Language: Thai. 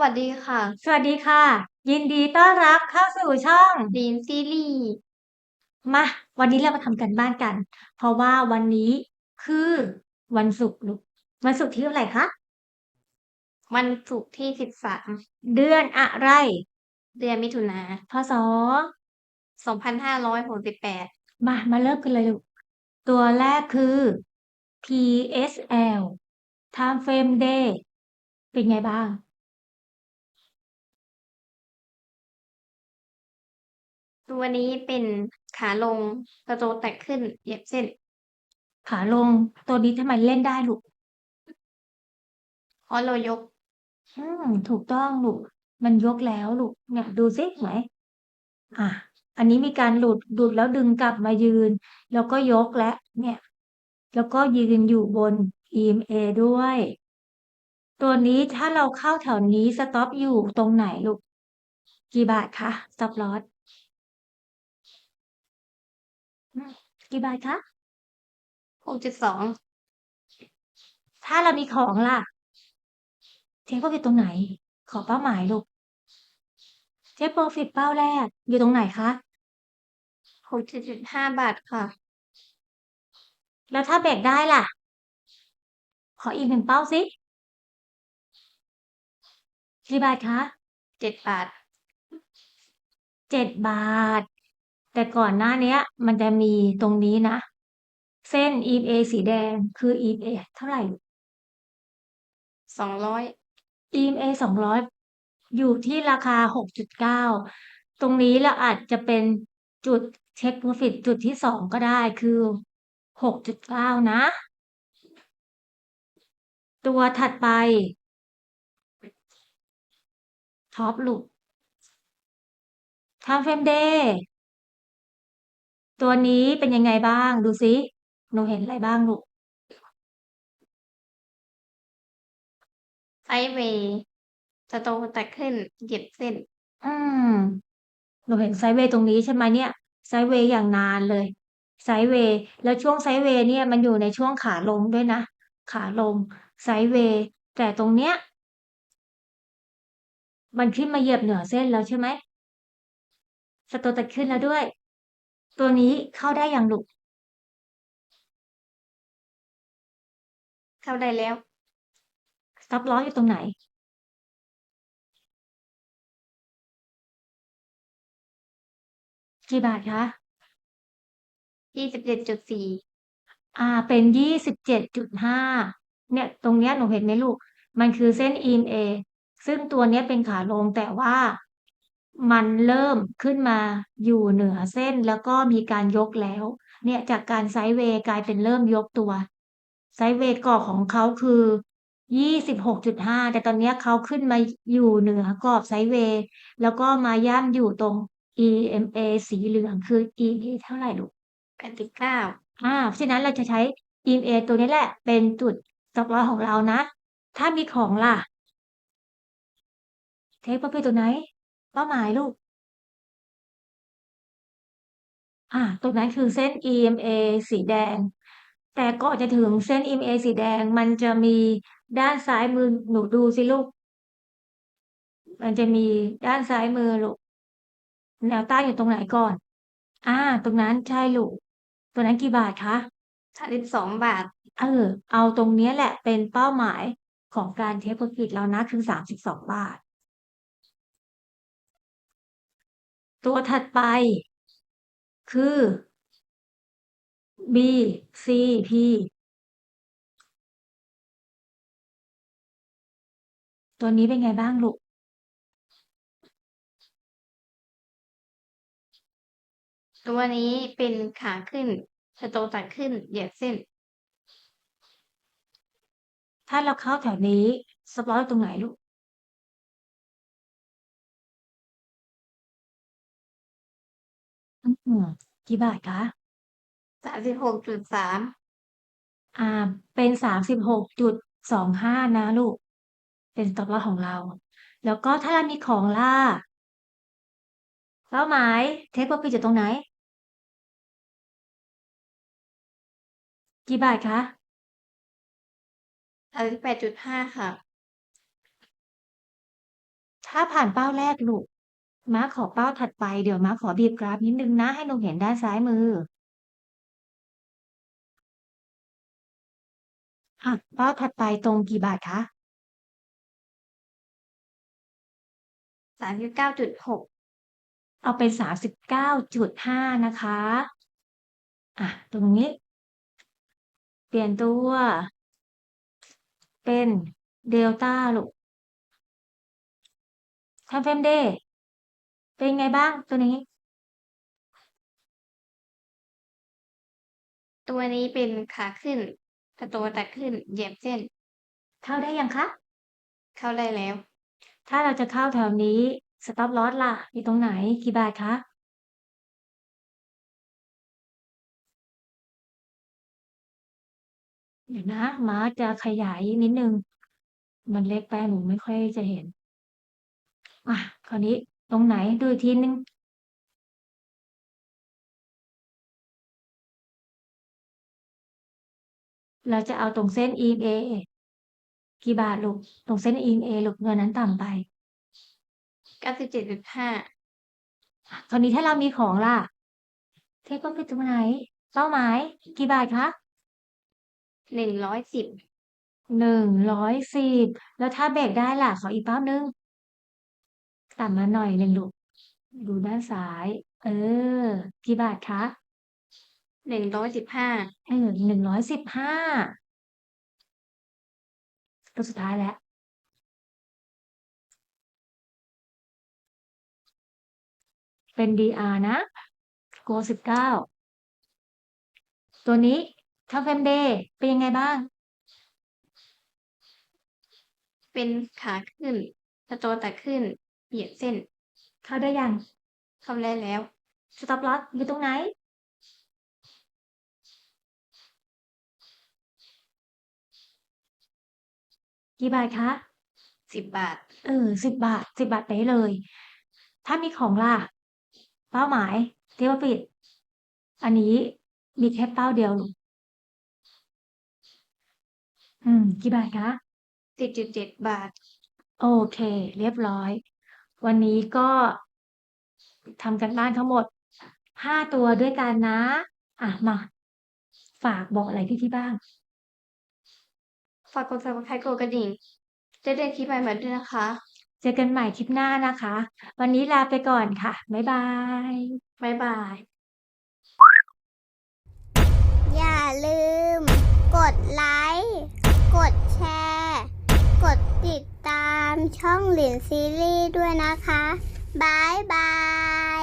วัสดีค่ะ สวัสดีค่ะ ยินดีต้อนรับเข้าสู่ช่อง ดีนซีรีส์มาวันนี้เรามาทำกันบ้านกัน เพราะว่าวันนี้คือวันศุกร์ลูกวันศุกร์ที่เท่าไหร่คะวันศุกร์ที่สิบสามเดือนอะไร เดือนมิถุนาพศสองพันห้าร้อยหกสิบแปดมามาเริ่มกันเลยลูกตัวแรกคือ PSL Time Frame Day เป็นไงบ้าง ตัวนี้เป็นขาลงกระโจแตกขึ้นเหยียบเส้น ขาลงตัวนี้ทำไมเล่นได้ลูกเพราะเรายก อืมถูกต้องลูก มันยกแล้วลูกเนี่ยดูซิไหมอะ อันนี้มีการหลุดหลุดแล้วดึงกลับมายืน แล้วก็ยกและเนี่ย แล้วก็ยืนอยู่บน EMA ด้วย ตัวนี้ถ้าเราเข้าแถวนี้สต็อปอยู่ตรงไหนลูก กี่บาทคะสต็อปลอส กี่บาทคะหกจุดสอง ถ้าเรามีของล่ะ เทคโปรฟิตตรงไหน ขอเป้าหมายลูก เทคโปรฟิตเป้าแรก อยู่ตรงไหนคะหกจุดห้าบาทค่ะ แล้วถ้าแบกได้ล่ะ ขออีกหนึ่งเป้าสิกี่บาทคะเจ็ดบาทเจ็ดบาท แต่ก่อนหน้าเนี้ยมันจะมีตรงนี้นะ เส้น EMA สีแดงคือ EMA เท่าไหร่ สองร้อย EMA สองร้อยอยู่ที่ราคาหกจุดเก้าตรงนี้เราอาจจะเป็นจุดเช็คโปรฟิตจุดที่สองก็ได้คือหกจุดเก้านะ ตัวถัดไปท็อปลูก Time Frame Day ตัวนี้เป็นยังไงบ้างดูซิหนูเห็นอะไรบ้างลูกไซด์เวย์กระโจแตกขึ้นเหยียบเส้น อืมหนูเห็นไซด์เวย์ตรงนี้ใช่ไหมเนี่ย ไซด์เวย์อย่างนานเลย ไซด์เวย์แล้วช่วงไซด์เวย์เนี่ยมันอยู่ในช่วงขาลงด้วยนะ ขาลง ไซด์เวย์แต่ตรงเนี้ย มันขึ้นมาเหยียบเหนือเส้นแล้วใช่ไหมสโตตัดขึ้นแล้วด้วย ตัวนี้เข้าได้อย่างลูกเข้าได้แล้วสต็อปลอสอยู่ตรงไหน กี่บาทคะยี่สิบเจ็ดจุดสี่อ่า เป็นยี่สิบเจ็ดจุดห้าเนี่ย ตรงเนี้ยหนูเห็นไหมลูก มันคือเส้น EMA ซึ่งตัวเนี้ยเป็นขาลงแต่ว่า มันเริ่มขึ้นมาอยู่เหนือเส้น แล้วก็มีการยกแล้ว เนี่ยจากการไซด์เวย์กลายเป็นเริ่มยกตัว ไซด์เวย์กรอบของเขาคือยี่สิบหกจุดห้าแต่ตอนเนี้ยเขาขึ้นมาอยู่เหนือกรอบไซด์เวย์ แล้วก็มาย่ำอยู่ตรง EMA สีเหลืองคือ EMA เท่าไหร่ลูกแปดสิบเก้าอ่าเพราะฉะนั้นเราจะใช้ EMA ตัวนี้แหละ เป็นจุด stop loss ของเรานะ ถ้ามีของล่ะ เทคโปรฟิตตัวไหน เป้าหมายลูก อ่าตรงนั้นคือเส้น EMA สีแดง แต่ก่อนจะถึงเส้น EMA สีแดง มันจะมีด้านซ้ายมือหนูดูสิลูก มันจะมีด้านซ้ายมือลูก แนวต้านอยู่ตรงไหนก่อน อ่า ตรงนั้นใช่ลูก ตัวนั้นกี่บาทคะสามสิบสองบาท เออ เอาตรงเนี้ยแหละเป็นเป้าหมายของการเทคโปรฟิตเรานะคือสามสิบสองบาท ตัวถัดไป คือ B C P ตัวนี้เป็นไงบ้างลูก ตัวนี้เป็นขาขึ้นกระโจแตกขึ้น เหยียบเส้น ถ้าเราเข้าแถวนี้ สปอตตรงไหนลูก อืมกี่บาทคะ สามสิบหกจุดสามอ่า เป็นสามสิบหกจุดสองห้านะลูก เป็นสต็อปลอสของเรา แล้วก็ถ้าเรามีของล่ะเป้าหมายเทคโปรฟิตอยู่ตรงไหน กี่บาทคะสามสิบแปดจุดห้าค่ะ ถ้าผ่านเป้าแรกลูก ม้าขอเป้าถัดไปเดี๋ยวม้าขอบีบกราฟนิดนึงนะ ให้หนูเห็นด้านซ้ายมืออะเป้าถัดไปตรงกี่บาทคะสามสิบเก้าจุดหกเอาเป็นสามสิบเก้าจุดห้านะคะอะตรงนี้ เปลี่ยนตัว เป็นเดลต้าลูกทำเฟรมเดย์ เป็นไงบ้างตัวนี้ ตัวนี้เป็นขาขึ้นสโตแตกขึ้น เหยียบเส้น เข้าได้ยังคะ เข้าได้แล้ว ถ้าเราจะเข้าแถวนี้สต็อปลอสล่ะอยู่ตรงไหนกี่บาทคะเดี๋ยวนะม้าจะขยายนิดนึง มันเล็กไปหนูไม่ค่อยจะเห็น อะ คราวนี้ ตรงไหนดูอีกทีนึงเราจะเอาตรงเส้น EMA กี่บาทลูก ตรงเส้น EMA ลูกเงินนั้นต่ำไปเก้าสิบเจ็ดจุดห้าคราวนี้ถ้าเรามีของล่ะ เทคว่าไปตรงไหน เป้าหมาย กี่บาทคะหนึ่งร้อยสิบหนึ่งร้อยสิบแล้วถ้าเบรกได้ล่ะ ขออีกเป้านึง ต่ำมาหน่อยหนึ่งลูก ดูด้านซ้าย เออ กี่บาทคะหนึ่งร้อยสิบห้าเออหนึ่งร้อยสิบห้าตัวสุดท้ายแล้วเป็น DR นะโกสิบเก้าตัวนี้ทัฟเฟมเดย์เป็นยังไงบ้าง เป็นขาขึ้นสโตแตกขึ้น เหยียบเส้น เข้าได้ยัง เข้าได้แล้วสต็อปลอสอยู่ตรงไหน กี่บาทคะสิบบาท เออสิบบาทสิบบาทไปเลย ถ้ามีของล่ะ เป้าหมายเทวปิด อันนี้มีแค่เป้าเดียวลูกอืม กี่บาทคะสิบจุดเจ็ดบาท โอเค เรียบร้อย วันนี้ก็ทำกันบ้านทั้งหมดห้าตัวด้วยกันนะ อะมา ฝากบอกอะไรพี่ที่บ้าง ฝากกด subscribe กดกระดิ่งจะได้คลิปใหม่ๆด้วยนะคะ เจอกันใหม่คลิปหน้านะคะ วันนี้ลาไปก่อนค่ะ บ๊ายบาย บ๊ายบาย อย่าลืม กดไลค์ ช่องหลินซีรีส์ด้วยนะคะบายบาย